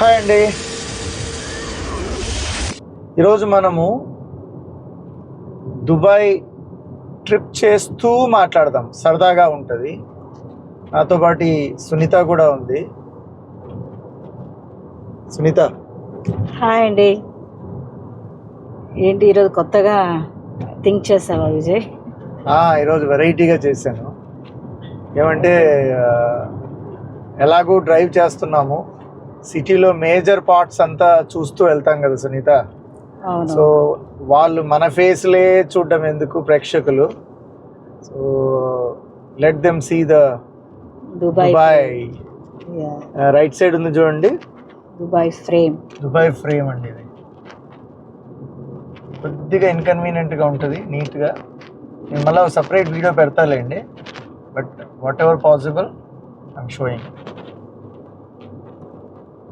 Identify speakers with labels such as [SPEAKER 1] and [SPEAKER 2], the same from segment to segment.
[SPEAKER 1] Hi అండి. ఈరోజు మనము దుబాయ్ ట్రిప్ చేస్తూ మాట్లాడదాం. సరదాగా ఉంటుంది. నాతో పాటు సునీత కూడా ఉంది. సునీత.
[SPEAKER 2] హాయ్ అండి. ఏంటి ఈరోజు కొత్తగా థింక్ చేసావా విజయ్?
[SPEAKER 1] ఈరోజు వెరైటీగా చేశాను. ఏమంటే ఎలాగూ డ్రైవ్ చేస్తున్నాము. సిటీలో మేజర్ పార్ట్స్ అంతా చూస్తూ వెళ్తాం కదా సునీత. సో వాళ్ళు మన ఫేస్లే చూడడం ఎందుకు ప్రేక్షకులు? So let them see the
[SPEAKER 2] Dubai
[SPEAKER 1] right side ఉంది చూడండి.
[SPEAKER 2] Dubai frame.
[SPEAKER 1] దుబాయ్ ఫ్రేమ్ అండి ఇది. కొద్దిగా ఇన్కన్వీనియంట్గా ఉంటుంది నీట్గా. నేను మళ్ళీ separate video పెడతాలేండి. But whatever possible I'm showing.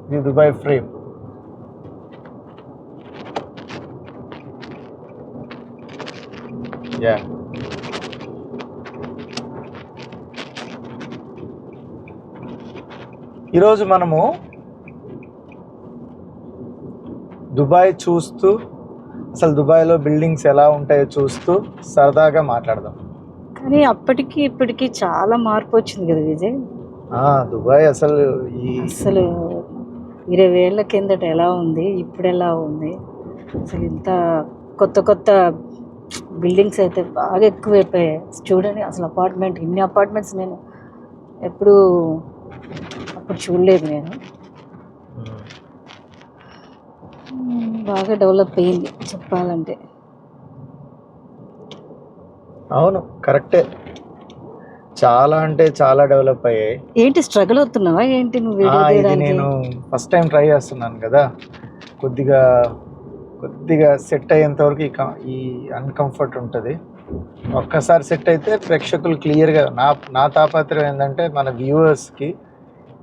[SPEAKER 1] ఇది దుబాయ్ ఫ్రేమ్. యా ఈరోజు మనము దుబాయ్ చూస్తూ అసలు దుబాయ్లో బిల్డింగ్స్ ఎలా ఉంటాయో చూస్తూ సరదాగా మాట్లాడదాం.
[SPEAKER 2] కానీ అప్పటికి ఇప్పటికి చాలా మార్పు వచ్చింది కదా విజయ్.
[SPEAKER 1] ఆ, దుబాయ్ అసలు ఈ
[SPEAKER 2] అసలు ఇరవై ఏళ్ళ కిందట ఎలా ఉంది ఇప్పుడు ఎలా ఉంది? అసలు ఇంత కొత్త కొత్త బిల్డింగ్స్ అయితే బాగా ఎక్కువైపోయాయి. చూడండి అసలు అపార్ట్మెంట్ ఇన్ని అపార్ట్మెంట్స్ నేను ఎప్పుడు అప్పుడు చూడలేదు నేను. బాగా డెవలప్ అయింది చెప్పాలంటే.
[SPEAKER 1] అవును కరెక్టే. చాలా అంటే చాలా డెవలప్ అయ్యాయి.
[SPEAKER 2] ఏంటి స్ట్రగుల్ అవుతున్నావా? ఏంటి నువ్వు
[SPEAKER 1] ఆ, ఇది నేను ఫస్ట్ టైం ట్రై చేస్తున్నాను కదా. కొద్దిగా కొద్దిగా సెట్ అయ్యేంత వరకు ఈ కం- ఈ అన్కంఫర్ట్ ఉంటుంది. ఒక్కసారి సెట్ అయితే ప్రేక్షకులు క్లియర్గా నా నా తాపత్రయం ఏంటంటే మన వ్యూవర్స్కి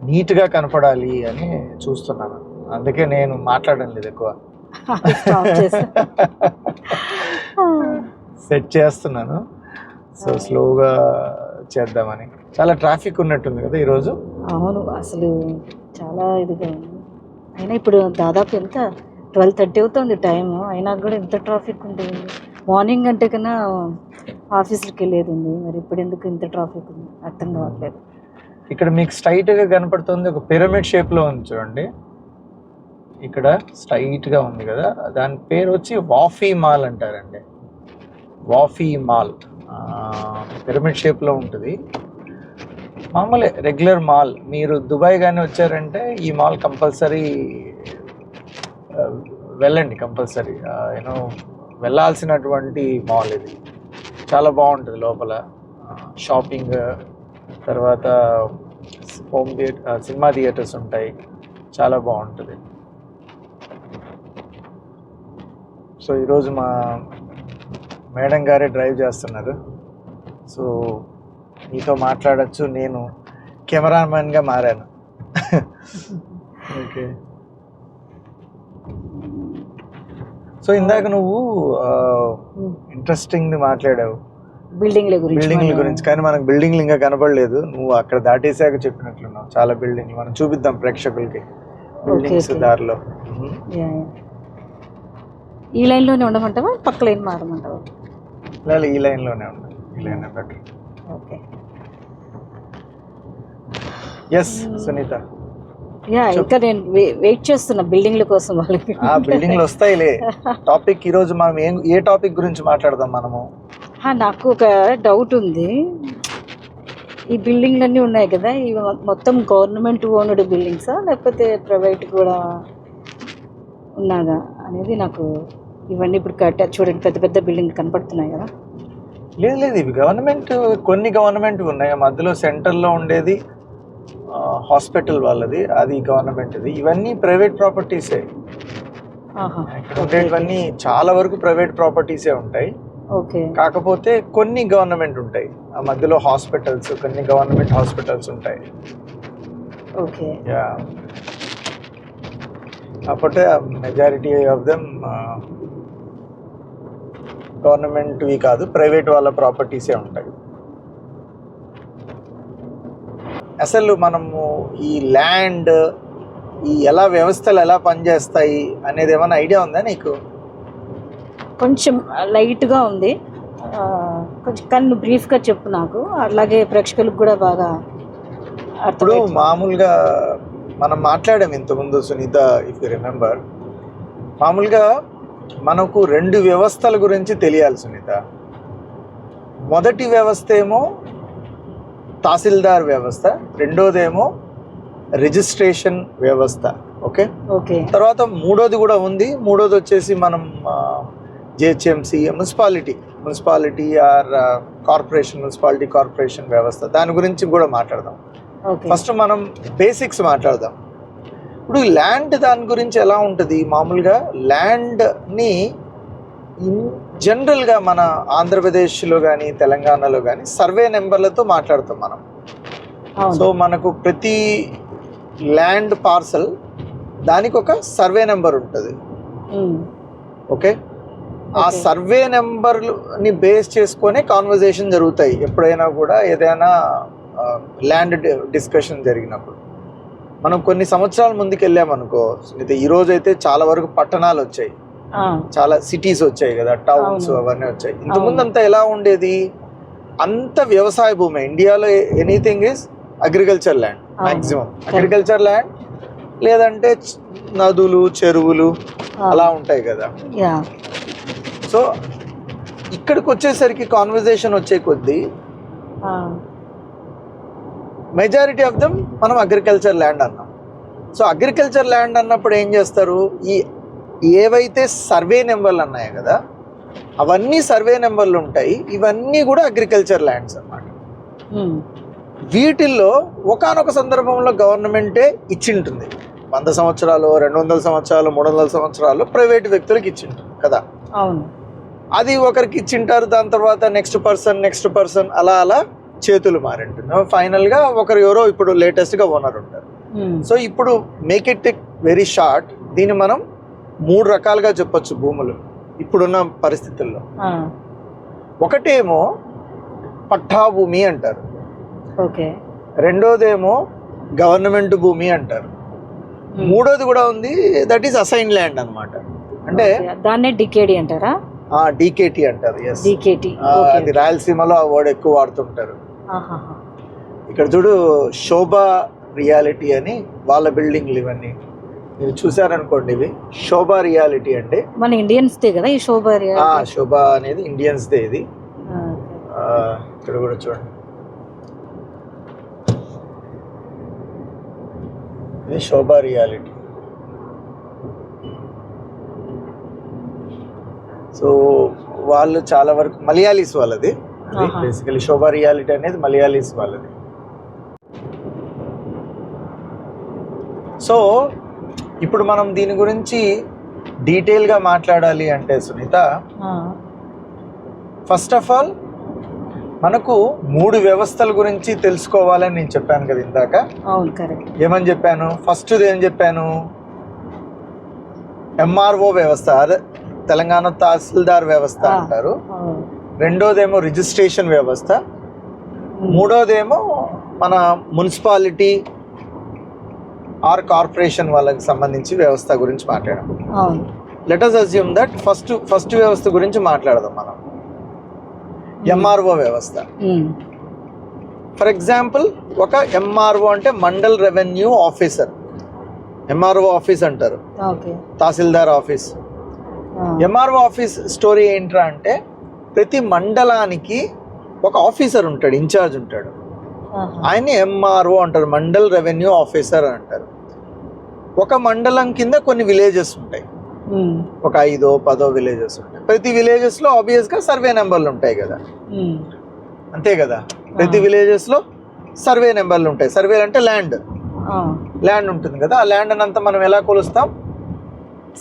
[SPEAKER 1] నీట్గా కనపడాలి అని చూస్తున్నాను. అందుకే నేను మాట్లాడడం లేదు ఎక్కువ.
[SPEAKER 2] చేసా.
[SPEAKER 1] సెట్ చేస్తున్నాను. సో స్లోగా చేద్దామని. చాలా ట్రాఫిక్ ఉన్నట్టుంది కదా ఈరోజు?
[SPEAKER 2] అవును అసలు చాలా ఇదిగా ఉంది. అయినా ఇప్పుడు దాదాపు ఎంత? ట్వెల్వ్ థర్టీ అవుతుంది టైం అయినా కూడా ఎంత ట్రాఫిక్ ఉంటుంది మార్నింగ్ అంటే కన్నా ఆఫీస్కి వెళ్ళేది ఉంది మరి ఇప్పుడు ఎందుకు ఇంత ట్రాఫిక్ ఉంది? అర్థం కావట్లేదు.
[SPEAKER 1] ఇక్కడ మీకు స్ట్రైట్గా కనపడుతుంది ఒక పిరమిడ్ షేప్లో ఉంది చూడండి. ఇక్కడ స్ట్రైట్గా ఉంది కదా. దాని పేరు వచ్చి వాఫీ మాల్ అంటారండి. వాఫీ మాల్. పిరమిడ్ షేప్లో ఉంటుంది. మామూలే రెగ్యులర్ మాల్ మీరు దుబాయ్ కానీ వచ్చారంటే ఈ మాల్ కంపల్సరీ వెళ్ళండి కంపల్సరీ. నేను వెళ్ళాల్సినటువంటి మాల్ ఇది. చాలా బాగుంటుంది లోపల. షాపింగ్ తర్వాత హోమ్ థియేటర్ సినిమా థియేటర్స్ ఉంటాయి. చాలా బాగుంటుంది. సో ఈరోజు మా మేడం గారే డ్రైవ్ చేస్తున్నారు. సో మీతో మాట్లాడచ్చు నేను కెమెరామ్యాన్గా మారాను. ఓకే. సో ఇందాక నువ్వు ఇంట్రెస్టింగ్ మాట్లాడావు.
[SPEAKER 2] బిల్డింగ్ల గురించి
[SPEAKER 1] బిల్డింగ్ల గురించి కానీ మనకు బిల్డింగ్లు ఇంకా కనపడలేదు. నువ్వు అక్కడ దాటేసాక చెప్పినట్లున్నావు. చాలా బిల్డింగ్లు. మనం చూపిద్దాం ప్రేక్షకులకి. బిల్డింగ్స్. దారిలో.
[SPEAKER 2] ఈ లైన్లోనే ఉండమంటావా? పక్క లైన్ మారమంటావా?
[SPEAKER 1] లేదు ఈ లైన్లోనే ఉంది. ఈ line better
[SPEAKER 2] okay.
[SPEAKER 1] Yes Sunitha.
[SPEAKER 2] Yeah ఇంకా నేను వెయిట్ చేస్తున్నా బిల్డింగ్ల కోసం వాళ్ళకి.
[SPEAKER 1] ఆ బిల్డింగ్లు వస్తాయిలే. టాపిక్ ఈ రోజు మనం ఏం ఏ టాపిక్ గురించి మాట్లాడదాం మనము?
[SPEAKER 2] నాకు ఒక డౌట్ ఉంది. ఈ బిల్డింగ్లు అన్నీ ఉన్నాయి కదా ఇవి మొత్తం గవర్నమెంట్ ఓన్డ్ బిల్డింగ్సా లేకపోతే ప్రైవేట్ కూడా ఉన్నదా అనేది నాకు ఇవన్నీ ఇప్పుడు కట్ట చూడండి పెద్ద పెద్ద బిల్డింగ్ కనపడుతున్నాయి కదా?
[SPEAKER 1] లేదు లేదు ఇవి గవర్నమెంట్ కొన్ని గవర్నమెంట్ ఉన్నాయి. మధ్యలో సెంటర్లో ఉండేది హాస్పిటల్ వాళ్ళది అది గవర్నమెంట్ది. ఇవన్నీ ప్రైవేట్ ప్రాపర్టీసే. ఉండేటివన్నీ చాలా వరకు ప్రైవేట్ ప్రాపర్టీసే ఉంటాయి.
[SPEAKER 2] ఓకే.
[SPEAKER 1] కాకపోతే కొన్ని గవర్నమెంట్ ఉంటాయి. ఆ మధ్యలో హాస్పిటల్స్ కొన్ని గవర్నమెంట్ హాస్పిటల్స్ ఉంటాయి.
[SPEAKER 2] Okay.
[SPEAKER 1] Yeah. Majority of them గవర్నమెంట్వి కాదు ప్రైవేట్ వాళ్ళ ప్రాపర్టీసే ఉంటాయి. అసలు మనము ఈ ల్యాండ్ ఈ ఎలా వ్యవస్థలు ఎలా పనిచేస్తాయి అనేది ఏమైనా ఐడియా ఉందా నీకు?
[SPEAKER 2] కొంచెం లైట్గా ఉంది. కొంచెం కానీ నువ్వు బ్రీఫ్గా చెప్పు నాకు. అలాగే ప్రేక్షకులకు కూడా బాగా
[SPEAKER 1] ఇప్పుడు
[SPEAKER 2] అర్థమవుతుంది.
[SPEAKER 1] మామూలుగా మనం మాట్లాడాం ఇంతకుముందు సునీత ఇఫ్ యు రిమెంబర్ మామూలుగా మనకు రెండు వ్యవస్థల గురించి తెలియాలి సునీత. మొదటి వ్యవస్థ ఏమో తహసీల్దార్ వ్యవస్థ రెండోదేమో రిజిస్ట్రేషన్ వ్యవస్థ ఓకే?
[SPEAKER 2] ఓకే.
[SPEAKER 1] తర్వాత మూడోది కూడా ఉంది. మూడోది వచ్చేసి మనం GHMC municipality. Municipality or corporation municipality corporation వ్యవస్థ. దాని గురించి కూడా మాట్లాడదాం. ఫస్ట్ మనం బేసిక్స్ మాట్లాడదాం. ఇప్పుడు ల్యాండ్ దాని గురించి ఎలా ఉంటుంది? మామూలుగా ల్యాండ్ని జనరల్గా మన ఆంధ్రప్రదేశ్లో కానీ తెలంగాణలో కానీ సర్వే నెంబర్లతో మాట్లాడతాం మనం. సో మనకు ప్రతి ల్యాండ్ పార్సల్ దానికి ఒక సర్వే నెంబర్ ఉంటుంది. ఓకే? ఆ. సర్వే నెంబర్ని బేస్ చేసుకొని కాన్వర్జేషన్ జరుగుతాయి. ఎప్పుడైనా కూడా ఏదైనా ల్యాండ్ డిస్కషన్ జరిగినప్పుడు. మనం కొన్ని సంవత్సరాల ముందుకు వెళ్ళామనుకో సునీత ఈ రోజు అయితే చాలా వరకు పట్టణాలు వచ్చాయి. చాలా సిటీస్ వచ్చాయి కదా టౌన్స్
[SPEAKER 2] అవును.
[SPEAKER 1] అవన్నీ వచ్చాయి. ఇంతకుముందు అంతా ఎలా ఉండేది? అంత వ్యవసాయ భూమి. ఇండియాలో anything is agriculture land. Maximum agriculture land లేదంటే నదులు చెరువులు అలా ఉంటాయి కదా. సో ఇక్కడికి వచ్చేసరికి కాన్వర్జేషన్ వచ్చే కొద్దీ మెజారిటీ ఆఫ్ దమ్ మనం అగ్రికల్చర్ ల్యాండ్ అన్నాం. సో అగ్రికల్చర్ ల్యాండ్ అన్నప్పుడు ఏం చేస్తారు? ఈ ఏవైతే సర్వే నెంబర్లు అన్నాయి కదా అవన్నీ సర్వే నెంబర్లు ఉంటాయి. ఇవన్నీ కూడా అగ్రికల్చర్ ల్యాండ్స్ అన్నమాట.
[SPEAKER 2] ఉమ్,
[SPEAKER 1] వీటిల్లో ఒకానొక సందర్భంలో గవర్నమెంటే ఇచ్చింటుంది. వంద సంవత్సరాలు రెండు వందల సంవత్సరాలు మూడు వందల సంవత్సరాలు ప్రైవేట్ వ్యక్తులకు ఇచ్చింటుంది కదా.
[SPEAKER 2] అవును.
[SPEAKER 1] అది ఒకరికి ఇచ్చింటారు దాని తర్వాత నెక్స్ట్ పర్సన్ నెక్స్ట్ పర్సన్ అలా అలా చేతులు మారింటుంది ఫైనల్గా ఒకరు ఎవరో ఇప్పుడు లేటెస్ట్గా ఓనర్ ఉంటారు. సో ఇప్పుడు మేక్ ఇట్ వెరీ షార్ట్ దీన్ని మనం మూడు రకాలుగా చెప్పొచ్చు భూములు ఇప్పుడున్న పరిస్థితుల్లో. ఒకటేమో పట్టా భూమి అంటారు.
[SPEAKER 2] ఓకే.
[SPEAKER 1] రెండోదేమో గవర్నమెంట్ భూమి అంటారు.
[SPEAKER 2] ఉమ్,
[SPEAKER 1] మూడోది కూడా ఉంది దట్ ఈస్ అసైన్ ల్యాండ్ అన్నమాట. అంటే.
[SPEAKER 2] దాన్నే డికేడి అంటారా?
[SPEAKER 1] డీకేటీ అంటారు అది రాయలసీమలో ఆ వర్డ్ ఎక్కువ వాడుతుంటారు. ఇక్కడ చూడు శోభా రియాలిటీ అని వాళ్ళ బిల్డింగ్లు ఇవన్నీ. మీరు చూసారనుకోండి ఇవి. శోభా రియాలిటీ అంటే?
[SPEAKER 2] మన ఇండియన్స్దే కదా ఈ
[SPEAKER 1] శోభా అనేది ఇండియన్స్దే ఇది. ఆ, ఇక్కడ కూడా చూడండి. ఇది శోభా రియాలిటీ. సో వాళ్ళు చాలా వరకు మలయాళీస్ వాళ్ళది. అది. బేసికలీ శోభా రియాలిటీ అనేది మలయాళీస్ వాళ్ళది. సో ఇప్పుడు మనం దీని గురించి డీటెయిల్గా మాట్లాడాలి అంటే సునీత ఫస్ట్ ఆఫ్ ఆల్ మనకు మూడు వ్యవస్థల గురించి తెలుసుకోవాలని నేను చెప్పాను కదా ఇందాక. ఏమని చెప్పాను? ఫస్ట్ ఏం చెప్పాను? ఎంఆర్ఓ వ్యవస్థ అదే తెలంగాణ తహసీల్దార్ వ్యవస్థ. అంటారు. రెండోదేమో రిజిస్ట్రేషన్ వ్యవస్థ. మూడోదేమో మన మున్సిపాలిటీ ఆర్ కార్పొరేషన్ వాళ్ళకి సంబంధించి వ్యవస్థ గురించి మాట్లాడాం
[SPEAKER 2] అవును.
[SPEAKER 1] Let's assume that first first వ్యవస్థ గురించి మాట్లాడదాం మనం. ఎంఆర్ఓ వ్యవస్థ.
[SPEAKER 2] ఉమ్,
[SPEAKER 1] ఫర్ ఎగ్జాంపుల్ ఒక ఎంఆర్ఓ అంటే mandal revenue officer. MRO office అంటారు. Tahsildar office. MRO office story ఏంట్రా అంటే ప్రతి మండలానికి ఒక ఆఫీసర్ ఉంటాడు ఇన్ఛార్జ్ ఉంటాడు. ఆయన్ని ఎంఆర్ఓ అంటారు మండల్ రెవెన్యూ ఆఫీసర్ అని అంటారు. ఒక మండలం కింద కొన్ని విలేజెస్ ఉంటాయి. ఒక ఐదో పదో విలేజెస్ ఉంటాయి. ప్రతి విలేజెస్లో ఆబ్వియస్గా సర్వే నెంబర్లు ఉంటాయి కదా. అంతే కదా? ప్రతి. విలేజెస్లో సర్వే నెంబర్లు ఉంటాయి. సర్వే అంటే ల్యాండ్. ల్యాండ్ ఉంటుంది కదా ఆ ల్యాండ్ అంతా మనం ఎలా కొలుస్తాం?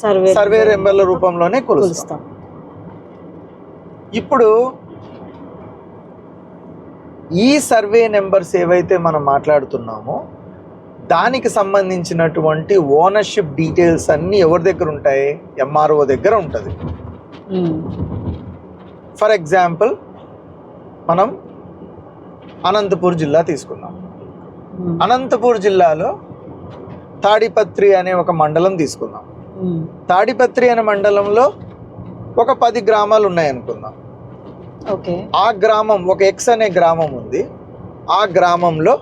[SPEAKER 2] సర్వే
[SPEAKER 1] సర్వే నెంబర్ల రూపంలోనే కొలుస్తాం. ఇప్పుడు ఈ సర్వే నెంబర్స్ ఏవైతే మనం మాట్లాడుతున్నామో దానికి సంబంధించినటువంటి ఓనర్షిప్ డీటెయిల్స్ అన్నీ ఎవరి దగ్గర ఉంటాయి? ఎంఆర్ఓ దగ్గర ఉంటుంది. ఫర్ ఎగ్జాంపుల్ మనం అనంతపూర్ జిల్లా తీసుకుందాం.
[SPEAKER 2] ఉమ్,
[SPEAKER 1] అనంతపూర్ జిల్లాలో తాడిపత్రి అనే ఒక మండలం తీసుకుందాం. తాడిపత్రి అనే మండలంలో ఒక పది గ్రామాలు ఉన్నాయనుకుందాం. ఆ గ్రామం ఒక ఎక్స్ అనే గ్రామం ఉంది. ఆ గ్రామంలో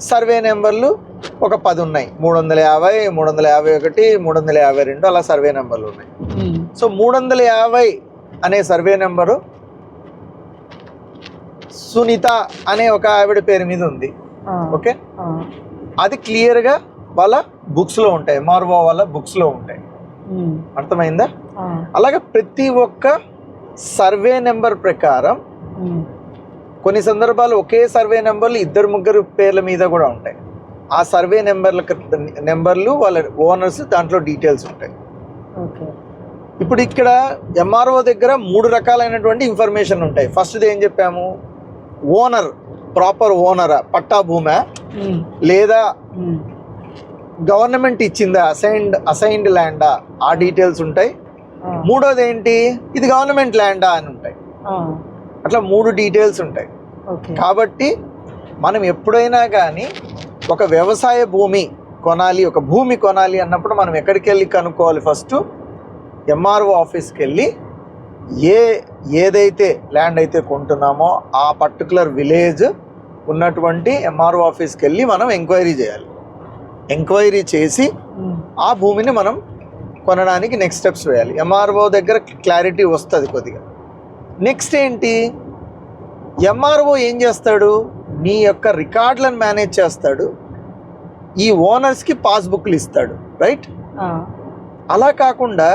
[SPEAKER 1] సర్వే నెంబర్లు ఒక పది ఉన్నాయి. మూడు వందల యాభై మూడు వందల యాభై ఒకటి మూడు వందల యాభై రెండు అలా సర్వే నెంబర్లు ఉన్నాయి. సో మూడు వందల యాభై అనే సర్వే నెంబరు సునీత అనే ఒక ఆవిడ పేరు మీద ఉంది. ఓకే? అది క్లియర్గా వాళ్ళ బుక్స్లో ఉంటాయి. మార్వో వాళ్ళ బుక్స్లో ఉంటాయి. అర్థమైందా? అలాగే ప్రతి ఒక్క సర్వే నెంబర్ ప్రకారం కొన్ని సందర్భాలు ఒకే సర్వే నెంబర్లు ఇద్దరు ముగ్గురు పేర్ల మీద కూడా ఉంటాయి. ఆ సర్వే నెంబర్ల నెంబర్లు వాళ్ళ ఓనర్స్ దాంట్లో డీటెయిల్స్ ఉంటాయి.
[SPEAKER 2] ఓకే.
[SPEAKER 1] ఇప్పుడు ఇక్కడ ఎంఆర్ఓ దగ్గర మూడు రకాలైనటువంటి ఇన్ఫర్మేషన్ ఉంటాయి. ఫస్ట్ ఏం చెప్పాము? ఓనర్ ప్రాపర్ ఓనరా పట్టా భూమా? లేదా గవర్నమెంట్ ఇచ్చిందా అసైన్డ్ అసైన్డ్ ల్యాండా? ఆ డీటెయిల్స్ ఉంటాయి. మూడోది ఏంటి ఇది గవర్నమెంట్ ల్యాండా అని ఉంటాయి. అట్లా మూడు డీటెయిల్స్ ఉంటాయి. కాబట్టి మనం ఎప్పుడైనా కానీ ఒక వ్యవసాయ భూమి కొనాలి ఒక భూమి కొనాలి అన్నప్పుడు మనం ఎక్కడికి వెళ్ళి కనుక్కోవాలి ఫస్ట్? ఎంఆర్ఓ ఆఫీస్కి వెళ్ళి ఏ ఏదైతే ల్యాండ్ అయితే కొంటున్నామో ఆ పర్టికులర్ విలేజ్ ఉన్నటువంటి ఎంఆర్ఓ ఆఫీస్కి వెళ్ళి మనం ఎంక్వైరీ చేయాలి. ఎంక్వైరీ చేసి ఆ భూమిని మనం కొనడానికి నెక్స్ట్ స్టెప్స్ వేయాలి. ఎంఆర్ఓ దగ్గర క్లారిటీ వస్తుంది కొద్దిగా. నెక్స్ట్ ఏంటి? ఎంఆర్ఓ ఏం చేస్తాడు? నీ యొక్క రికార్డులను మేనేజ్ చేస్తాడు. ఈ ఓనర్స్కి పాస్బుక్లు ఇస్తాడు. రైట్ అలా కాకుండా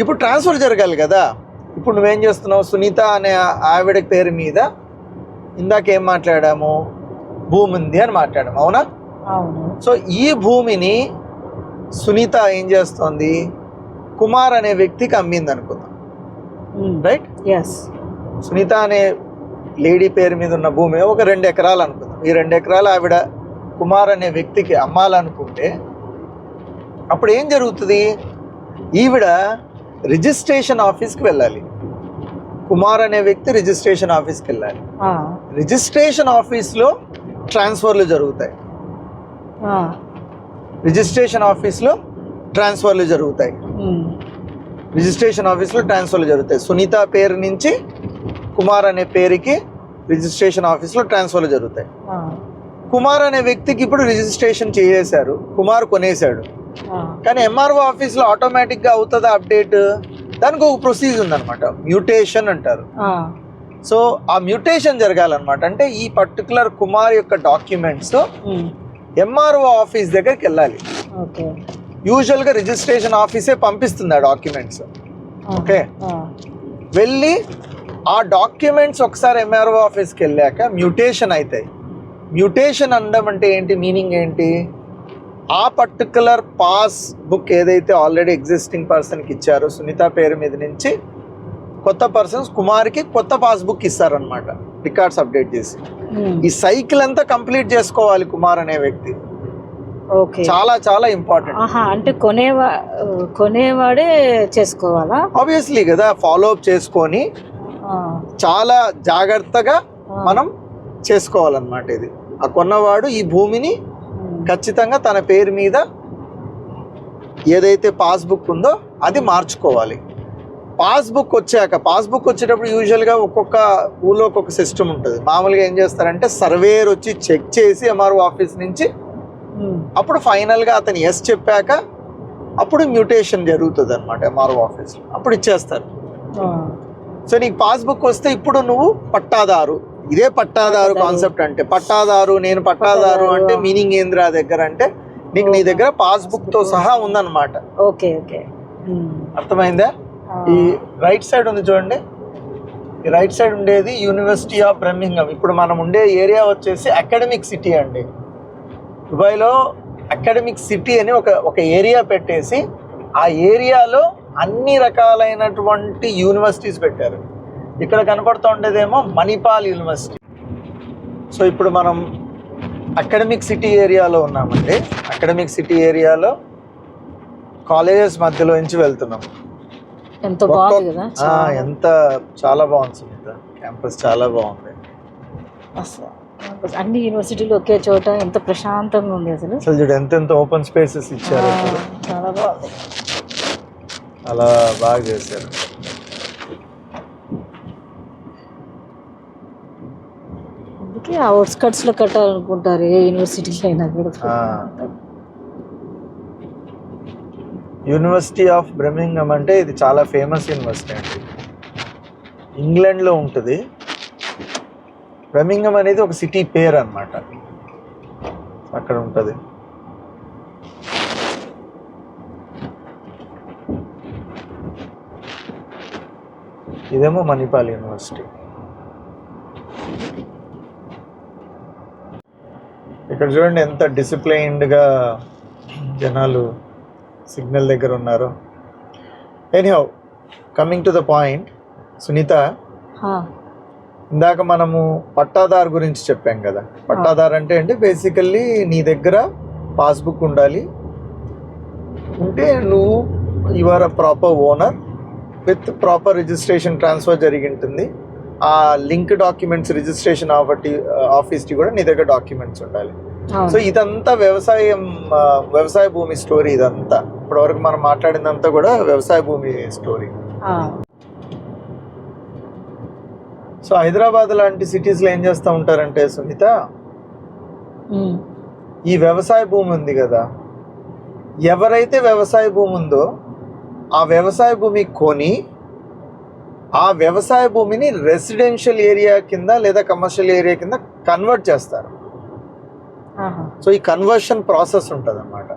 [SPEAKER 1] ఇప్పుడు ట్రాన్స్ఫర్ జరగాలి కదా. ఇప్పుడు నువ్వేం చేస్తున్నావు? సునీత అనే ఆవిడ పేరు మీద ఇందాక ఏం మాట్లాడాము? భూమి ఉంది అని మాట్లాడాము. అవును. సో ఈ భూమిని సునీత ఏం చేస్తోంది? కుమార్ అనే వ్యక్తికి అమ్మింది అనుకుందాం రైట్
[SPEAKER 2] ఎస్
[SPEAKER 1] సునీత అనే లేడీ పేరు మీద ఉన్న భూమి ఒక రెండు ఎకరాలు అనుకుందాం. ఈ రెండు ఎకరాలు ఆవిడ కుమార్ అనే వ్యక్తికి అమ్మాలనుకుంటే అప్పుడు ఏం జరుగుతుంది? ఈవిడ రిజిస్ట్రేషన్ ఆఫీస్కి వెళ్ళాలి. కుమార్ అనే వ్యక్తి రిజిస్ట్రేషన్ ఆఫీస్కి వెళ్ళాలి. రిజిస్ట్రేషన్ ఆఫీస్లో ట్రాన్స్ఫర్లు జరుగుతాయి. రిజిస్ట్రేషన్ ఆఫీస్లో ట్రాన్స్ఫర్లు జరుగుతాయి. రిజిస్ట్రేషన్ ఆఫీస్లో ట్రాన్స్ఫర్లు జరుగుతాయి. సునీత పేరు నుంచి కుమార్ అనే పేరుకి రిజిస్ట్రేషన్ ఆఫీస్లో ట్రాన్స్ఫర్లు జరుగుతాయి. కుమార్ అనే వ్యక్తికి ఇప్పుడు రిజిస్ట్రేషన్ చేసేశారు. కుమార్ కొనేశాడు. కానీ ఎంఆర్ఓ ఆఫీస్లో ఆటోమేటిక్గా అవుతుందా అప్డేట్ దానికి ఒక ప్రొసీజర్ ఉందన్నమాట. మ్యూటేషన్ అంటారు. సో ఆ మ్యూటేషన్ జరగాలన్నమాట. అంటే ఈ పర్టికులర్ కుమార్ యొక్క డాక్యుమెంట్స్ ఎంఆర్ఓ ఆఫీస్ దగ్గరికి వెళ్ళాలి.
[SPEAKER 2] ఓకే.
[SPEAKER 1] యూజువల్గా రిజిస్ట్రేషన్ ఆఫీసే పంపిస్తుంది ఆ డాక్యుమెంట్స్. ఓకే? వెళ్ళి ఆ డాక్యుమెంట్స్ ఒకసారి ఎంఆర్ఓ ఆఫీస్కి వెళ్ళాక మ్యూటేషన్ అవుతాయి మ్యూటేషన్ అనడం అంటే ఏంటి? మీనింగ్ ఏంటి? ఆ పర్టికులర్ పాస్ బుక్ ఏదైతే ఆల్రెడీ ఎగ్జిస్టింగ్ పర్సన్కి ఇచ్చారో సునీత పేరు మీద నుంచి కొత్త పర్సన్స్ కుమార్కి కొత్త పాస్బుక్ ఇస్తారనమాట రికార్డ్స్ అప్డేట్ చేసి. ఈ సైకిల్ అంతా కంప్లీట్ చేసుకోవాలి కుమార్ అనే వ్యక్తి. చాలా చాలా ఇంపార్టెంట్
[SPEAKER 2] అంటే కొనేవా కొనేవాడే చేసుకోవాలా?
[SPEAKER 1] ఆబ్వియస్లీ కదా ఫాలో అప్ చేసుకొని చాలా జాగ్రత్తగా. మనం చేసుకోవాలన్నమాట ఇది. ఆ కొన్నవాడు ఈ భూమిని ఖచ్చితంగా తన పేరు మీద ఏదైతే పాస్బుక్ ఉందో అది మార్చుకోవాలి. పాస్బుక్ వచ్చాక పాస్బుక్ వచ్చేటప్పుడు యూజువల్గా ఒక్కొక్క ఊళ్ళో ఒక్కొక్క సిస్టమ్ ఉంటుంది. మామూలుగా ఏం చేస్తారంటే సర్వేయర్ వచ్చి చెక్ చేసి ఎంఆర్ఓ ఆఫీస్ నుంచి అప్పుడు ఫైనల్గా అతను ఎస్ చెప్పాక అప్పుడు మ్యూటేషన్ జరుగుతుంది అనమాట ఎంఆర్ఓ ఆఫీస్లో అప్పుడు ఇచ్చేస్తారు. సో నీకు పాస్బుక్ వస్తే ఇప్పుడు నువ్వు పట్టాదారు. ఇదే పట్టాదారు. కాన్సెప్ట్ అంటే పట్టాదారు నేను పట్టాదారు. అంటే మీనింగ్ ఏంద్రా దగ్గర అంటే నీకు నీ దగ్గర పాస్బుక్తో సహా ఉందన్నమాట.
[SPEAKER 2] Okay okay.
[SPEAKER 1] అర్థమైందా? ఈ రైట్ సైడ్ ఉంది చూడండి. ఈ రైట్ సైడ్ ఉండేది యూనివర్సిటీ ఆఫ్ బ్రహ్మింగం ఇప్పుడు మనం ఉండే ఏరియా వచ్చేసి అకాడమిక్ సిటీ అండి. దుబాయ్లో అకాడమిక్ సిటీ అని ఒక ఒక ఏరియా పెట్టేసి ఆ ఏరియాలో అన్ని రకాలైనటువంటి యూనివర్సిటీస్ పెట్టారు. ఇక్కడ కనపడుతూ ఉండేదేమో మణిపాల్ యూనివర్సిటీ. సో ఇప్పుడు మనం అకాడమిక్ సిటీ ఏరియాలో ఉన్నామండి. అకాడమిక్ సిటీ ఏరియాలో కాలేజెస్ మధ్యలో నుంచి వెళ్తున్నాం.
[SPEAKER 2] ఎంతో బాగుంది కదా?
[SPEAKER 1] ఎంత చాలా బాగుంది క్యాంపస్ చాలా బాగుంది.
[SPEAKER 2] అసలు అన్ని యూనివర్సిటీలు ఒకే చోట ఎంత ప్రశాంతంగా ఉంది అసలు.
[SPEAKER 1] అసలు చూడు ఎంత ఎంత ఓపెన్ స్పేసెస్ ఇచ్చారు
[SPEAKER 2] ఆ,
[SPEAKER 1] అసలు.
[SPEAKER 2] చాలా బాగుంది.
[SPEAKER 1] అలా బాగా చేశారు.
[SPEAKER 2] అందుకే అవుట్స్కట్స్లో కట్టాలనుకుంటారు ఏ యూనివర్సిటీలో అయినా కూడా.
[SPEAKER 1] ఆ. యూనివర్సిటీ ఆఫ్ బ్రమింగమ్ అంటే ఇది చాలా ఫేమస్ యూనివర్సిటీ అండి. ఇంగ్లాండ్లో ఉంటుంది. బ్రమింగం అనేది ఒక సిటీ పేరు అన్నమాట. అక్కడ ఉంటుంది. ఇదేమో మణిపాల్ యూనివర్సిటీ ఇక్కడ చూడండి ఎంత డిసిప్లైన్డ్గా జనాలు సిగ్నల్ దగ్గర ఉన్నారు. Anyhow coming to the point Sunitha ఇందాక మనము పట్టాదారు గురించి చెప్పాం కదా. పట్టాదారు అంటే అంటే బేసికల్లీ నీ దగ్గర పాస్బుక్ ఉండాలి. ఉంటే నువ్వు your uh proper owner with proper registration transfer జరిగి ఉంటుంది ఆ లింక్ డాక్యుమెంట్స్ రిజిస్ట్రేషన్ ఆఫీస్కి కూడా నీ దగ్గర డాక్యుమెంట్స్ ఉండాలి. సో ఇదంతా వ్యవసాయం వ్యవసాయ భూమి స్టోరీ ఇదంతా. ఇప్పటివరకు మనం మాట్లాడిందంతా కూడా వ్యవసాయ భూమి స్టోరీ సో హైదరాబాద్ లాంటి సిటీస్లో ఏం చేస్తూ ఉంటారంటే సునీత ఈ వ్యవసాయ భూమి ఉంది కదా ఎవరైతే వ్యవసాయ భూమి ఉందో ఆ వ్యవసాయ భూమి కొని ఆ వ్యవసాయ భూమిని రెసిడెన్షియల్ ఏరియా కింద లేదా కమర్షియల్ ఏరియా కింద కన్వర్ట్ చేస్తారు. సో ఈ కన్వర్షన్ ప్రాసెస్ ఉంటుంది అనమాట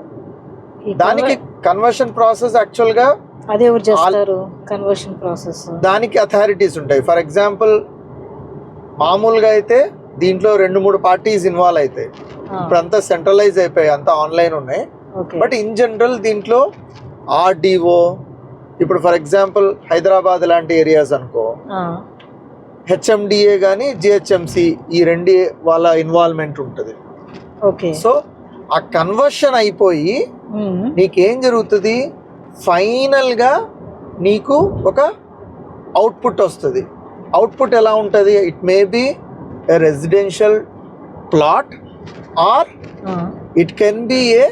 [SPEAKER 2] ఈ
[SPEAKER 1] దానికి కన్వర్షన్ ప్రాసెస్ యాక్చువల్గా
[SPEAKER 2] అది ఎవరు చేస్తారు? కన్వర్షన్ ప్రాసెస్
[SPEAKER 1] దానికి అథారిటీస్ ఉంటాయి. ఫర్ ఎగ్జాంపుల్ మామూలుగా అయితే దీంట్లో రెండు మూడు పార్టీస్ ఇన్వాల్వ్ అవుతాయి. ఇప్పుడు అంతా సెంట్రలైజ్ అయిపోయాయి. అంతా ఆన్లైన్ ఉన్నాయి. బట్ ఇన్ జనరల్ దీంట్లో ఆర్డీఓ ఇప్పుడు ఫర్ ఎగ్జాంపుల్ హైదరాబాద్ లాంటి ఏరియాస్ అనుకో హెచ్ఎండిఏ కానీ జిహెచ్ఎంసి ఈ రెండు వాళ్ళ ఇన్వాల్వ్మెంట్ ఉంటుంది.
[SPEAKER 2] ఓకే.
[SPEAKER 1] సో ఆ కన్వర్షన్ అయిపోయి నీకేం జరుగుతుంది? ఫైనల్గా నీకు ఒక అవుట్పుట్ వస్తుంది. అవుట్పుట్ ఎలా ఉంటుంది? It may be a residential plot or it can be a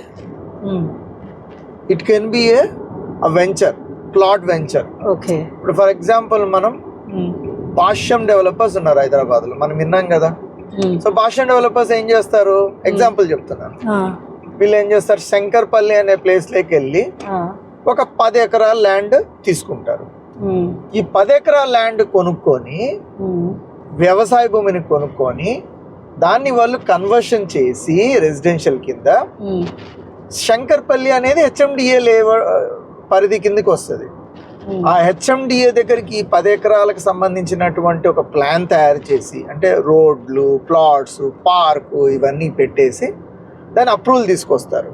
[SPEAKER 1] it can be a venture plot venture
[SPEAKER 2] okay.
[SPEAKER 1] ఇప్పుడు ఫర్ ఎగ్జాంపుల్ మనం భాష్యం డెవలపర్స్ ఉన్నారు హైదరాబాద్లో. మనం విన్నాం కదా? సో భాష్యం డెవలపర్స్ ఏం చేస్తారు? ఎగ్జాంపుల్ చెప్తున్నాను. వీళ్ళు ఏం చేస్తారు? శంకర్పల్లి అనే ప్లేస్లోకి వెళ్ళి
[SPEAKER 2] ఆ,
[SPEAKER 1] ఒక పది ఎకరాల ల్యాండ్ తీసుకుంటారు. ఈ పది ఎకరాల ల్యాండ్ కొనుక్కొని వ్యవసాయ భూమిని కొనుక్కొని దాన్ని వాళ్ళు కన్వర్షన్ చేసి రెసిడెన్షియల్ కింద శంకర్పల్లి అనేది హెచ్ఎండిఏ లేవ పరిధి కిందకి వస్తుంది. ఆ హెచ్ఎండిఏ దగ్గరికి ఈ పది ఎకరాలకు సంబంధించినటువంటి ఒక ప్లాన్ తయారు చేసి అంటే రోడ్లు ప్లాట్స్ పార్కు ఇవన్నీ పెట్టేసి దాని అప్రూవల్ తీసుకొస్తారు.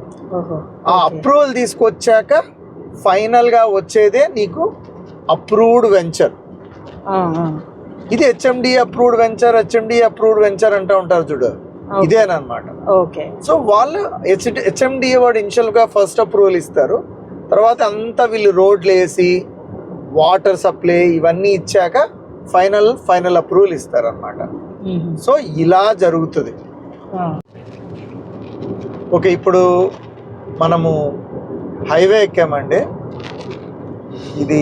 [SPEAKER 1] ఆ. అప్రూవల్ తీసుకొచ్చాక ఫైనల్గా వచ్చేదే నీకు అప్రూవ్డ్ వెంచర్. ఇది HMD approved venture HMD approved venture అంటూ ఉంటారు చూడు. ఇదేనమాట
[SPEAKER 2] ఓకే.
[SPEAKER 1] సో వాళ్ళు హెచ్ హెచ్ఎండిఏ వాడు ఇనిషియల్గా ఫస్ట్ అప్రూవల్ ఇస్తారు. తర్వాత అంతా వీళ్ళు రోడ్లు వేసి వాటర్ సప్లై ఇవన్నీ ఇచ్చాక ఫైనల్ ఫైనల్ అప్రూవల్ ఇస్తారనమాట
[SPEAKER 2] ఉమ్,
[SPEAKER 1] సో ఇలా జరుగుతుంది. ఓకే ఇప్పుడు మనము హైవే ఎక్కామండి. ఇది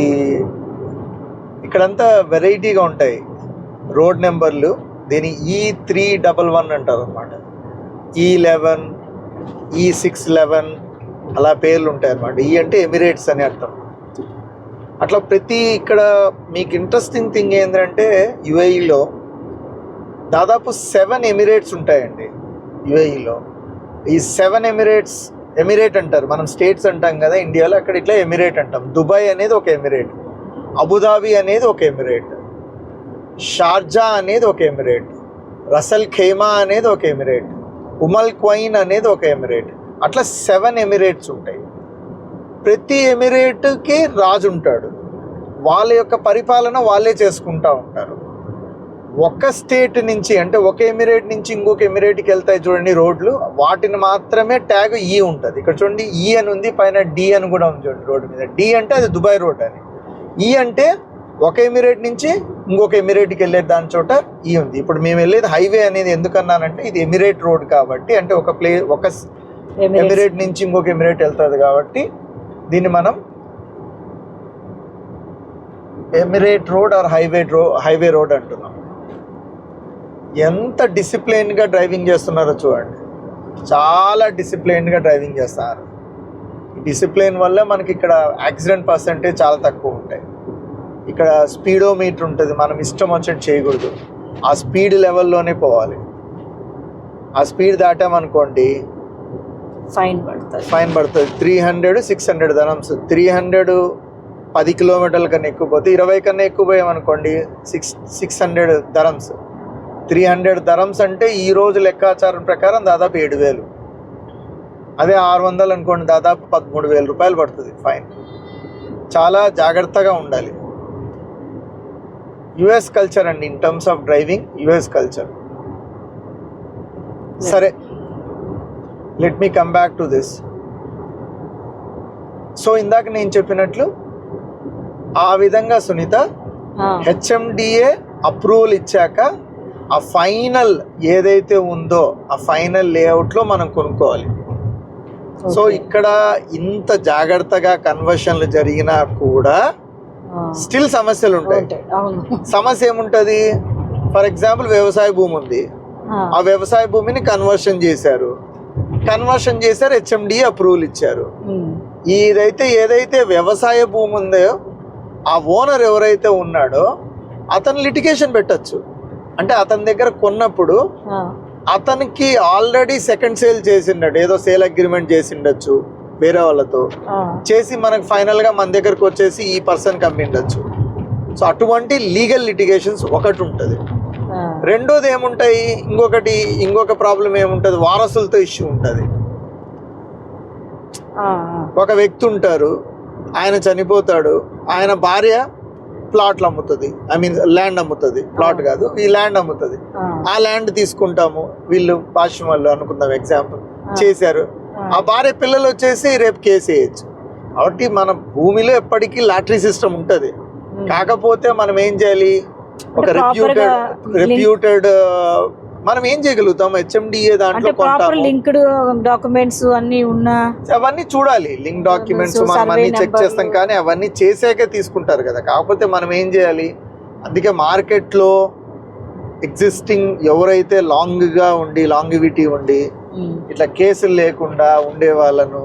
[SPEAKER 1] ఇక్కడంతా వెరైటీగా ఉంటాయి రోడ్ నెంబర్లు. దీని ఈ త్రీ డబల్ వన్ అంటారు అనమాట ఈ లెవెన్ ఈ సిక్స్ లెవెన్ అలా పేర్లు ఉంటాయి అనమాట ఈ అంటే ఎమిరేట్స్ అని అర్థం. అట్లా ప్రతి ఇక్కడ మీకు ఇంట్రెస్టింగ్ థింగ్ ఏంటంటే యుఏఈలో దాదాపు సెవెన్ ఎమిరేట్స్ ఉంటాయండి యుఏఈలో. ఈ సెవెన్ ఎమిరేట్స్ ఎమిరేట్ అంటారు. మనం స్టేట్స్ అంటాం కదా ఇండియాలో అక్కడ ఇట్లా ఎమిరేట్ అంటాం. దుబాయ్ అనేది ఒక ఎమిరేట్. అబుదాబి అనేది ఒక ఎమిరేట్. షార్జా అనేది ఒక ఎమిరేట్. రసల్ ఖేమా అనేది ఒక ఎమిరేట్. ఉమల్ క్వైన్ అనేది ఒక ఎమిరేట్. అట్లా సెవెన్ ఎమిరేట్స్ ఉంటాయి. ప్రతి ఎమిరేట్కి రాజు ఉంటాడు. వాళ్ళ యొక్క పరిపాలన వాళ్ళే చేసుకుంటా ఉంటారు. ఒక స్టేట్ నుంచి అంటే ఒక ఎమిరేట్ నుంచి ఇంకొక ఎమిరేట్కి వెళ్తాయి చూడండి రోడ్లు వాటిని మాత్రమే ట్యాగ్ ఈ ఉంటుంది. ఇక్కడ చూడండి ఈ అని ఉంది పైన డి అని కూడా ఉంది చూడండి రోడ్డు మీద. డి అంటే అది దుబాయ్ రోడ్ అని. ఈ అంటే ఒక ఎమిరేట్ నుంచి ఇంకొక ఎమిరేట్కి వెళ్ళే దాని చోట ఈ ఉంది. ఇప్పుడు మేము వెళ్ళేది హైవే అనేది ఎందుకన్నానంటే ఇది ఎమిరేట్ రోడ్ కాబట్టి అంటే ఒక ప్లే ఒక. ఎమిరేట్ నుంచి ఇంకొక ఎమిరేట్ వెళ్తుంది కాబట్టి దీన్ని మనం ఎమిరేట్ రోడ్ ఆర్ హైవే రో హైవే రోడ్ అంటున్నాం. ఎంత డిసిప్లైన్గా డ్రైవింగ్ చేస్తున్నారో చూడండి. చాలా డిసిప్లైన్గా డ్రైవింగ్ చేస్తున్నారు ఈ డిసిప్లైన్ వల్ల మనకి ఇక్కడ యాక్సిడెంట్ పర్సంటేజ్ చాలా తక్కువ ఉంటాయి. ఇక్కడ స్పీడోమీటర్ ఉంటుంది మనం ఇష్టం వచ్చినట్టు చేయకూడదు. ఆ స్పీడ్ లెవెల్లోనే పోవాలి. ఆ స్పీడ్ దాటామనుకోండి
[SPEAKER 2] ఫైన్ పడుతుంది.
[SPEAKER 1] ఫైన్ పడుతుంది. Three hundred six hundred ధనమ్స్ three hundred పది కిలోమీటర్ల కన్నా ఎక్కువ పోతే ఇరవై కన్నా ఎక్కువ పోయామనుకోండి six six hundred ధరమ్స్ three hundred ధరమ్స్ అంటే ఈ రోజు లెక్కాచారం ప్రకారం దాదాపు ఏడు వేలు. అదే ఆరు వందలు అనుకోండి దాదాపు పదమూడు వేల రూపాయలు పడుతుంది ఫైన్. చాలా జాగ్రత్తగా ఉండాలి. యుఎస్ కల్చర్ అండి in terms of driving US culture. సరే let me come back to this. So ఇందాక నేను చెప్పినట్లు ఆ విధంగా సునీత హెచ్ఎండిఏ అప్రూవల్ ఇచ్చాక ఆ ఫైనల్ ఏదైతే ఉందో ఆ ఫైనల్ లేఅవుట్లో మనం కొనుక్కోవాలి. సో ఇక్కడ ఇంత జాగ్రత్తగా కన్వర్షన్లు జరిగినా కూడా స్టిల్ సమస్యలు ఉంటాయి. సమస్య ఏముంటుంది? ఫర్ ఎగ్జాంపుల్ వ్యవసాయ భూమి ఉంది.
[SPEAKER 2] ఆ,
[SPEAKER 1] వ్యవసాయ భూమిని కన్వర్షన్ చేశారు. కన్వర్షన్ చేశారు హెచ్ఎండి అప్రూవల్ ఇచ్చారు. ఇదైతే ఏదైతే వ్యవసాయ భూమి ఉందో ఆ ఓనర్ ఎవరైతే ఉన్నాడో అతను లిటిగేషన్ పెట్టచ్చు. అంటే అతని దగ్గర కొన్నప్పుడు అతనికి ఆల్రెడీ సెకండ్ సేల్ చేసిండడు ఏదో సేల్ అగ్రిమెంట్ చేసిండొచ్చు వేరే వాళ్ళతో. చేసి మనకు ఫైనల్గా మన దగ్గరకు వచ్చేసి ఈ పర్సన్కి అమ్మిండొచ్చు సో అటువంటి లీగల్ లిటిగేషన్స్ ఒకటి ఉంటుంది. రెండోది ఏముంటాయి? ఇంకొకటి ఇంకొక ప్రాబ్లం ఏముంటుంది? వారసులతో ఇష్యూ ఉంటుంది. ఒక వ్యక్తి ఉంటారు. ఆయన చనిపోతాడు. ఆయన భార్య ప్లాట్లు అమ్ముతుంది. ఐ మీన్ ల్యాండ్ అమ్ముతుంది. ప్లాట్ కాదు ఈ ల్యాండ్ అమ్ముతుంది.
[SPEAKER 2] ఆ,
[SPEAKER 1] ల్యాండ్ తీసుకుంటాము. వీళ్ళు భాష్యం వాళ్ళు అనుకుందాం ఎగ్జాంపుల్. చేశారు.
[SPEAKER 2] ఆ.
[SPEAKER 1] భార్య పిల్లలు వచ్చేసి రేపు కేసు వేయచ్చు. కాబట్టి మన భూమిలో ఎప్పటికీ లాటరీ సిస్టమ్ ఉంటుంది. కాకపోతే మనం ఏం చేయాలి? ఒక రెప్యూటెడ్ రెప్యూటెడ్ మనం ఏం చేయగలుగుతాం? హెచ్ఎండిఏ దాంట్లో
[SPEAKER 2] ప్రాపర్ లింక్డ్ డాక్యుమెంట్స్ అన్ని ఉన్నా
[SPEAKER 1] అవన్నీ చూడాలి. లింక్ డాక్యుమెంట్స్ మనం అన్ని చెక్ చేస్తాం కానీ అవన్నీ చేసాకే తీసుకుంటారు కదా. కాకపోతే మనం ఏం చేయాలి? అందుకే మార్కెట్లో ఎగ్జిస్టింగ్ ఎవరైతే లాంగ్గా ఉండి లాంగివిటీ ఉండి ఇట్లా కేసులు లేకుండా ఉండే వాళ్ళను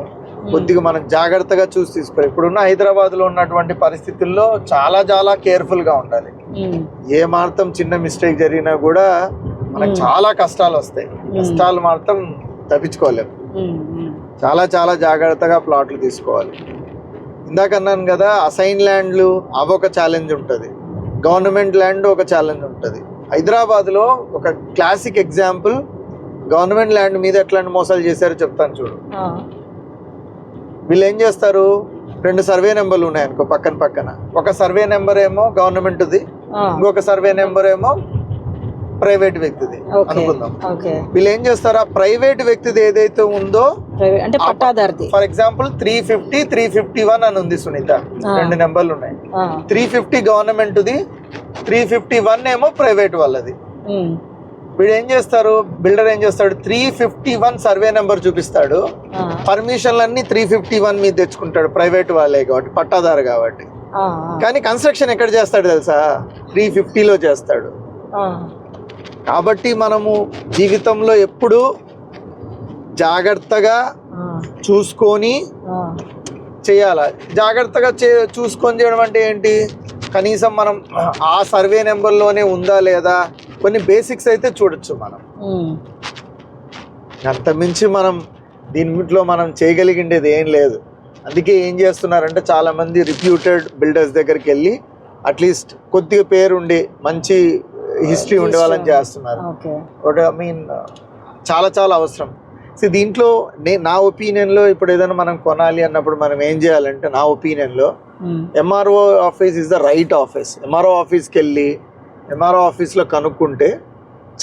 [SPEAKER 1] కొద్దిగా మనం జాగ్రత్తగా చూసి తీసుకోవాలి. ఇప్పుడున్న హైదరాబాద్లో ఉన్నటువంటి పరిస్థితుల్లో చాలా చాలా కేర్ఫుల్గా ఉండాలి.
[SPEAKER 2] ఉమ్,
[SPEAKER 1] ఏ మాత్రం చిన్న మిస్టేక్ జరిగినా కూడా మనకు. చాలా కష్టాలు వస్తాయి. కష్టాలు మాత్రం తప్పించుకోలేము. చాలా చాలా జాగ్రత్తగా ప్లాట్లు తీసుకోవాలి. ఇందాక అన్నాను కదా అసైన్ ల్యాండ్లు అవి ఒక ఛాలెంజ్ ఉంటుంది. గవర్నమెంట్ ల్యాండ్ ఒక ఛాలెంజ్ ఉంటుంది. హైదరాబాద్లో ఒక క్లాసిక్ ఎగ్జాంపుల్ గవర్నమెంట్ ల్యాండ్ మీద ఎట్లాంటి మోసాలు చేశారో చెప్తాను చూడు. వీళ్ళు ఏం చేస్తారు? రెండు సర్వే నెంబర్లు ఉన్నాయి అనుకో పక్కన పక్కన. ఒక సర్వే నెంబర్ ఏమో గవర్నమెంట్ది ఇంకొక సర్వే నెంబర్ ఏమో ప్రైవేట్ వ్యక్తిది. అనుకుందాం. వీళ్ళు ఏం చేస్తారు? ఆ ప్రైవేట్ వ్యక్తిది ఏదైతే ఉందో
[SPEAKER 2] అంటే పట్టాదారిది.
[SPEAKER 1] For example three fifty three fifty one అని ఉంది సునీత. రెండు నెంబర్లు ఉన్నాయి. త్రీ ఫిఫ్టీ గవర్నమెంట్ది త్రీ ఫిఫ్టీ వన్ ఏమో ప్రైవేట్ వాళ్ళది. వీడు ఏం చేస్తారు? బిల్డర్ ఏం చేస్తాడు? Three fifty one survey number చూపిస్తాడు.
[SPEAKER 2] ఆ,
[SPEAKER 1] పర్మిషన్లు అన్ని త్రీ ఫిఫ్టీ వన్ మీద తెచ్చుకుంటాడు ప్రైవేట్ వాళ్ళే కాబట్టి పట్టాదారు కాబట్టి. కానీ కన్స్ట్రక్షన్ ఎక్కడ చేస్తాడు తెలుసా? త్రీ ఫిఫ్టీలో చేస్తాడు. కాబట్టి మనము జీవితంలో ఎప్పుడు జాగ్రత్తగా చూసుకొని చేయాలి? జాగ్రత్తగా చే చూసుకొని చేయడం అంటే ఏంటి? కనీసం మనం ఆ సర్వే నెంబర్లోనే ఉందా లేదా? కొన్ని బేసిక్స్ అయితే చూడొచ్చు మనం. అంతమించి మనం దీంట్లో మనం చేయగలిగిండేది ఏం లేదు. అందుకే ఏం చేస్తున్నారంటే చాలామంది రిప్యూటెడ్ బిల్డర్స్ దగ్గరికి వెళ్ళి అట్లీస్ట్ కొద్దిగా పేరుండి మంచి హిస్టరీ ఉండే వాళ్ళని చేస్తున్నారు. ఒకటి ఐ మీన్ చాలా చాలా అవసరం. సో దీంట్లో నే నా ఒపీనియన్లో ఇప్పుడు ఏదైనా మనం కొనాలి అన్నప్పుడు మనం ఏం చేయాలంటే నా ఒపీనియన్లో MRO office is the right office MRO ఆఫీస్కి వెళ్ళి ఎంఆర్ఓ ఆఫీస్లో కనుక్కుంటే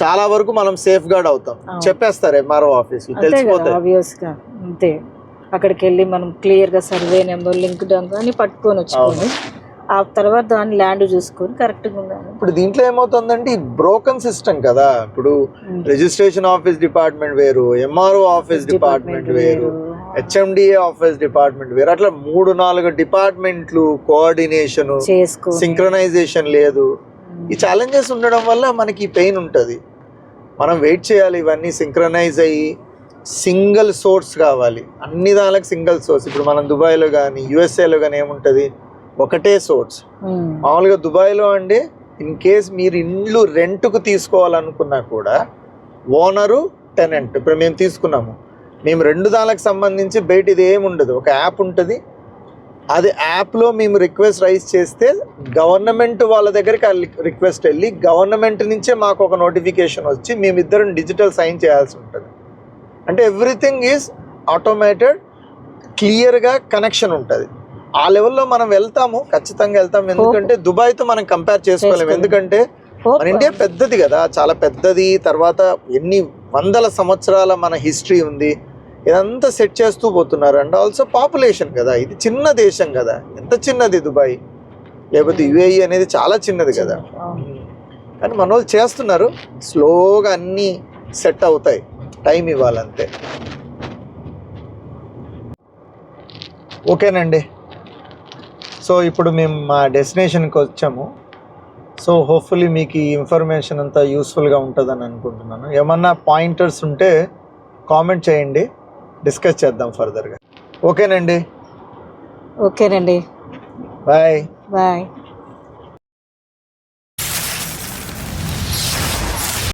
[SPEAKER 1] చాలా వరకు మనం సేఫ్ గార్డ్ అవుతాం. చెప్పేస్తారు ఎంఆర్ఓ తెలిసిపోతాయి.
[SPEAKER 2] గా. అంతే. అక్కడికి వెళ్ళి మనం క్లియర్గా సర్వే నెంబర్ లింక్ అని పట్టుకొని వచ్చుకొని ఆ తర్వాత దాన్ని ల్యాండ్ చూసుకొని కరెక్ట్గా ఉండాలి.
[SPEAKER 1] ఇప్పుడు దీంట్లో ఏమవుతుందంటే ఈ బ్రోకన్ సిస్టమ్ కదా. ఇప్పుడు రిజిస్ట్రేషన్ ఆఫీస్ డిపార్ట్మెంట్ వేరు ఎంఆర్ఓ ఆఫీస్ డిపార్ట్మెంట్ వేరు హెచ్ఎండిఏ ఆఫీస్ డిపార్ట్మెంట్ వేరు. అట్లా మూడు నాలుగు డిపార్ట్మెంట్లు కోఆర్డినేషన్ సింక్రనైజేషన్ లేదు. ఈ ఛాలెంజెస్ ఉండడం వల్ల మనకి పెయిన్ ఉంటుంది. మనం వెయిట్ చేయాలి ఇవన్నీ సింక్రనైజ్ అయ్యి సింగిల్ సోర్స్ కావాలి. అన్ని దానికి సింగిల్ సోర్స్ ఇప్పుడు మనం దుబాయ్లో కానీ యూఎస్ఏలో కానీ ఏముంటుంది? ఒకటే సోర్స్. మామూలుగా దుబాయ్లో అండి ఇన్ కేస్ మీరు ఇండ్లు రెంట్కు తీసుకోవాలనుకున్నా కూడా ఓనరు టెనెంట్ ఇప్పుడు మేము తీసుకున్నాము. మేము రెండు దానికి సంబంధించి బయట ఇది ఏమి ఉండదు. ఒక యాప్ ఉంటుంది. అది యాప్లో మేము రిక్వెస్ట్ రైజ్ చేస్తే గవర్నమెంట్ వాళ్ళ దగ్గరికి ఆ రిక్వెస్ట్ వెళ్ళి గవర్నమెంట్ నుంచే మాకు ఒక నోటిఫికేషన్ వచ్చి మేమిద్దరం డిజిటల్ సైన్ చేయాల్సి ఉంటుంది. అంటే ఎవ్రీథింగ్ ఈజ్ ఆటోమేటెడ్ క్లియర్గా కనెక్షన్ ఉంటుంది. ఆ లెవెల్లో మనం వెళ్తాము ఖచ్చితంగా వెళ్తాం ఎందుకంటే దుబాయ్తో మనం కంపేర్ చేసుకోలేము.
[SPEAKER 2] చేసుకోలేం.
[SPEAKER 1] ఎందుకంటే. మన ఇండియా పెద్దది కదా చాలా పెద్దది. తర్వాత ఎన్ని వందల సంవత్సరాల మన హిస్టరీ ఉంది. ఇదంతా సెట్ చేస్తూ పోతున్నారు. అండ్ ఆల్సో పాపులేషన్ కదా ఇది చిన్న దేశం కదా. ఎంత చిన్నది దుబాయ్? లేకపోతే యుఏఈ అనేది చాలా చిన్నది కదా. కానీ మన వాళ్ళు చేస్తున్నారు. స్లోగా అన్నీ సెట్ అవుతాయి. టైం ఇవ్వాలంతే. ఓకేనండి. సో ఇప్పుడు మేము మా డెస్టినేషన్కి వచ్చాము. సో హోప్ఫుల్లీ మీకు ఈ ఇన్ఫర్మేషన్ అంతా యూస్ఫుల్గా ఉంటుందని అనుకుంటున్నాను. ఏమన్నా పాయింటర్స్ ఉంటే కామెంట్ చేయండి. డిస్కస్ చేద్దాం ఫర్దర్గా ఓకేనండి
[SPEAKER 2] ఓకేనండి
[SPEAKER 1] బాయ్
[SPEAKER 2] బాయ్